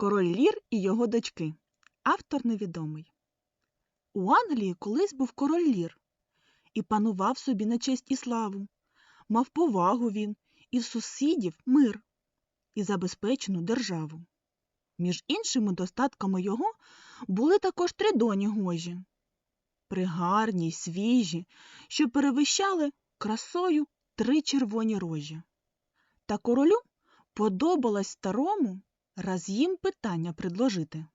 Король Лір і його дочки. Автор невідомий. У Англії колись був король Лір і панував собі на честь і славу. Мав повагу він і в сусідів мир, і забезпечену державу. Між іншими достатками його були також три доні гожі, пригарні свіжі, що перевищали красою три червоні рожі. Та королю подобалось старому раз їм питання предложити.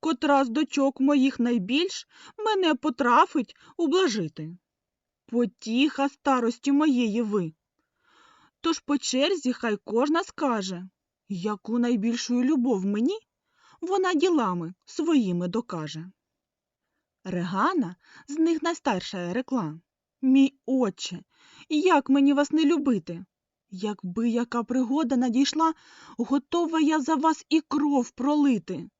Котра з дочок моїх найбільш мене потрафить ублажити. Потіха старості моєї ви. Тож по черзі хай кожна скаже, яку найбільшу любов мені вона ділами своїми докаже. Регана з них найстарша рекла. Мій отче, як мені вас не любити? Якби яка пригода надійшла, готова я за вас і кров пролити.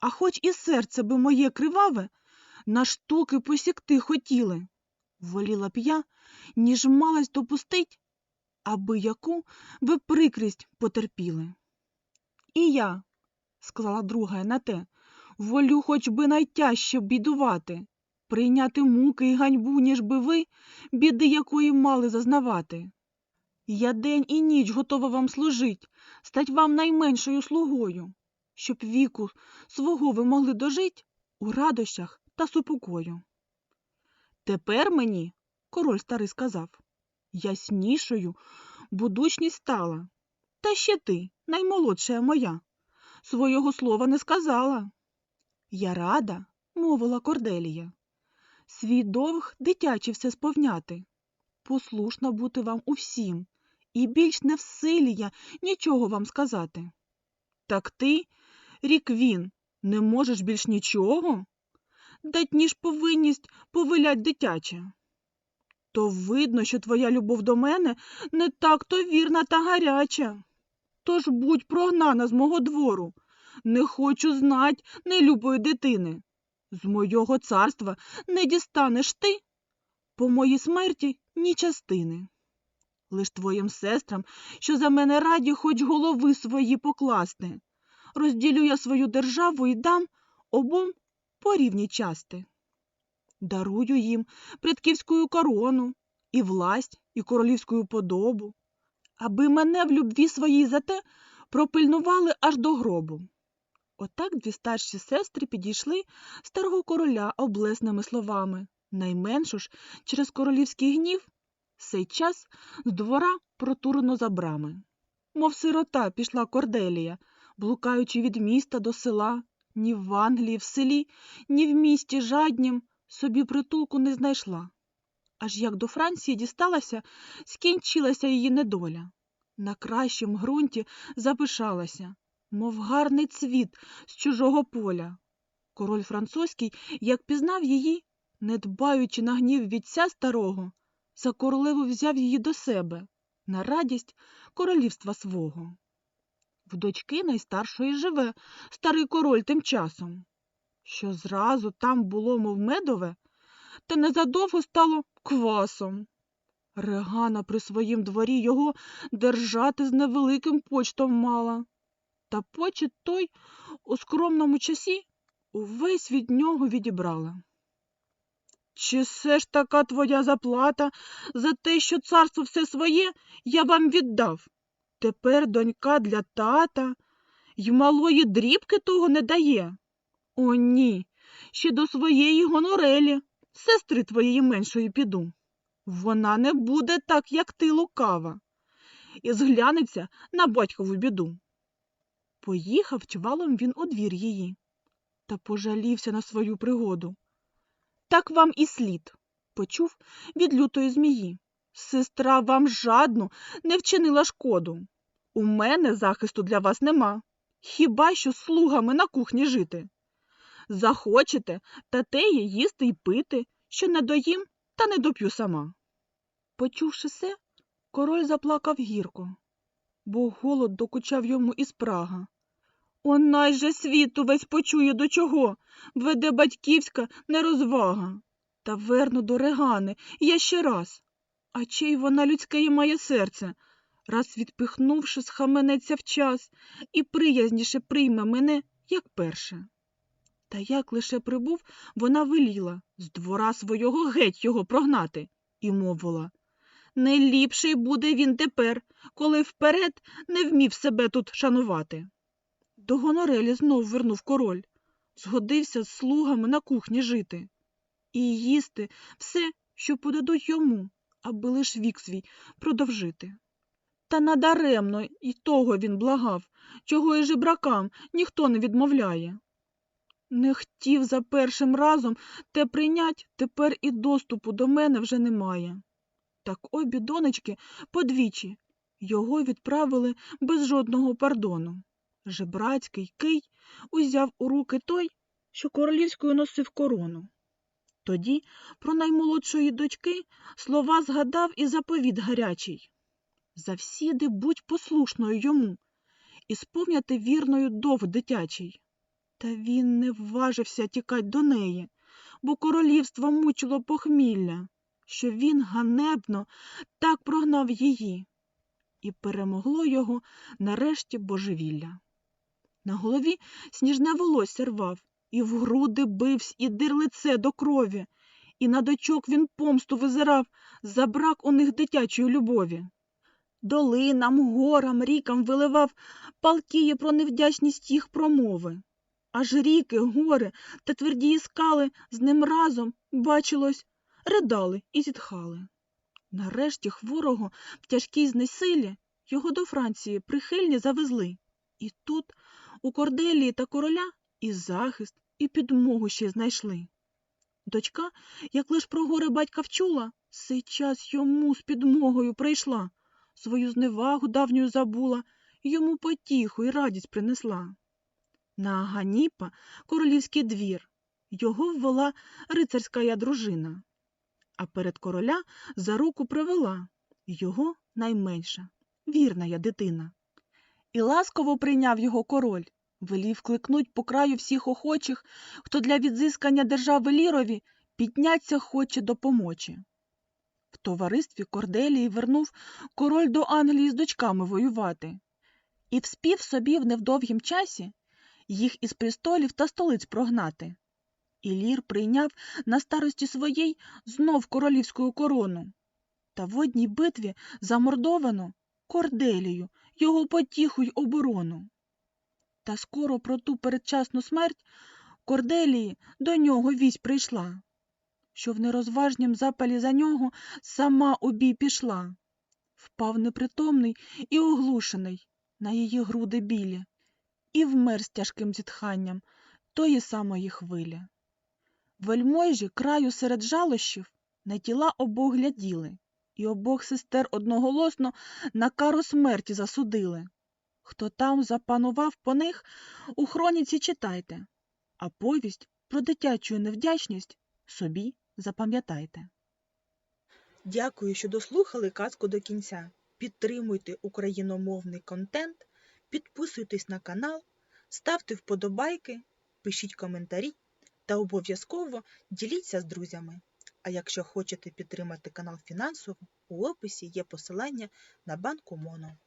А хоч і серце би моє криваве, на штуки посікти хотіли. Воліла б я, ніж малась допустить, аби яку ви прикрість потерпіли. І я, склала друга на те, волю хоч би найтяжче бідувати, прийняти муки й ганьбу, ніж би ви, біди якої мали зазнавати. Я день і ніч готова вам служить, стать вам найменшою слугою, щоб віку свого ви могли дожить у радощах та супокою. Тепер мені, король старий сказав, яснішою будучність стала. Та ще ти, наймолодша моя, свого слова не сказала. Я рада, мовила Корделія, свій довг дитячий все сповняти, послушна бути вам у всім, і більш не в силі я нічого вам сказати. Так ти, рік він, не можеш більш нічого? Дать ніж повинність повилять дитяче. То видно, що твоя любов до мене не так то вірна та гаряча. Тож будь прогнана з мого двору. Не хочу знать нелюбої дитини. З мойого царства не дістанеш ти по моїй смерті ні частини. Лиш твоїм сестрам, що за мене раді, хоч голови свої покласти. Розділю я свою державу і дам обом по рівні части. Дарую їм предківську корону, і власть, і королівську подобу, аби мене в любві своїй за те пропильнували аж до гробу. Отак дві старші сестри підійшли старого короля облесними словами, найменшу ж через королівський гнів сей час з двора протурено за брами. Мов сирота пішла Корделія, блукаючи від міста до села, ні в Англії, в селі, ні в місті жаднім собі притулку не знайшла. Аж як до Франції дісталася, скінчилася її недоля. На кращім ґрунті запишалася, мов гарний цвіт з чужого поля. Король французький, як пізнав її, не дбаючи на гнів вітця старого, за королеву взяв її до себе на радість королівства свого. В дочки найстаршої живе старий король тим часом, що зразу там було, мов медове, та незадовго стало квасом. Регана при своїм дворі його держати з невеликим почтом мала. Та почет той у скромному часі увесь від нього відібрала. Чи все ж така твоя заплата за те, що царство все своє я вам віддав? Тепер донька для тата й малої дрібки того не дає. О, ні, ще до своєї гонорелі, сестри твоєї меншої піду. Вона не буде так, як ти лукава, і зглянеться на батькову біду. Поїхав чвалом він у двір її та пожалівся на свою пригоду. Так вам і слід, почув від лютої змії. Сестра вам жадну не вчинила шкоду. У мене захисту для вас нема. Хіба що слугами на кухні жити? Захочете, та теє їсти й пити, що не доїм та не доп'ю сама. Почувши се, король заплакав гірко, бо голод докучав йому із прага. Онай же світу весь почує до чого веде батьківська нерозвага. Та верну до регани я ще раз. А чий вона людське і має серце, раз відпихнувши, схаменеться вчас і приязніше прийме мене, як перше. Та як лише прибув, вона веліла з двора свого геть його прогнати і мовила Не ліпший буде він тепер, коли вперед не вмів себе тут шанувати. До гонорелі знов вернув король, згодився з слугами на кухні жити і їсти все, що подадуть йому, аби лиш вік свій продовжити. Та надаремно й того він благав, чого і жебракам ніхто не відмовляє. Не хотів за першим разом те прийнять, тепер і доступу до мене вже немає. Так обі донечки подвічі його відправили без жодного пардону. Жебрацький кий узяв у руки той, що королівською носив корону. Тоді про наймолодшої дочки слова згадав і заповіт гарячий. Завсіди будь послушною йому і сповняти вірною довг дитячий. Та він не вважився тікать до неї, бо королівство мучило похмілля, що він ганебно так прогнав її, і перемогло його нарешті божевілля. На голові сніжне волосся рвав, і в груди бивсь, і дир лице до крові, і на дочок він помсту визирав за брак у них дитячої любові. Долинам, горам, рікам виливав палкіє про невдячність їх промови. Аж ріки, гори та твердії скали з ним разом, бачилось, ридали і зітхали. Нарешті хворого в тяжкій знесилі його до Франції прихильні завезли. І тут у Корделії та короля і захист, і підмогу ще знайшли. Дочка, як лиш про горе батька вчула, сей час йому з підмогою прийшла, свою зневагу давню забула, йому потіху й радість принесла. На Аганіпа королівський двір, його ввела рицарська я дружина, а перед короля за руку привела його найменша, вірна я дитина. І ласково прийняв його король, велів кликнуть по краю всіх охочих, хто для відзискання держави Лірові підняться хоче допомочі. В товаристві Корделії вернув король до Англії з дочками воювати, і вспів собі в невдовгім часі їх із престолів та столиць прогнати. І Лір прийняв на старості своєї знов королівську корону. Та в одній битві замордовано Корделію, його потіху й оборону. Та скоро про ту передчасну смерть Корделії до нього вість прийшла, що в нерозважнім запалі за нього сама у бій пішла, впав непритомний і оглушений на її груди білі, і вмер з тяжким зітханням тої самої хвилі. Вельможі краю серед жалощів на тіла обох гляділи, і обох сестер одноголосно на кару смерті засудили. Хто там запанував по них, у хроніці читайте, а повість про дитячу невдячність собі запам'ятайте. Дякую, що дослухали казку до кінця. Підтримуйте україномовний контент, підписуйтесь на канал, ставте вподобайки, пишіть коментарі та обов'язково діліться з друзями. А якщо хочете підтримати канал фінансово, у описі є посилання на банку Моно.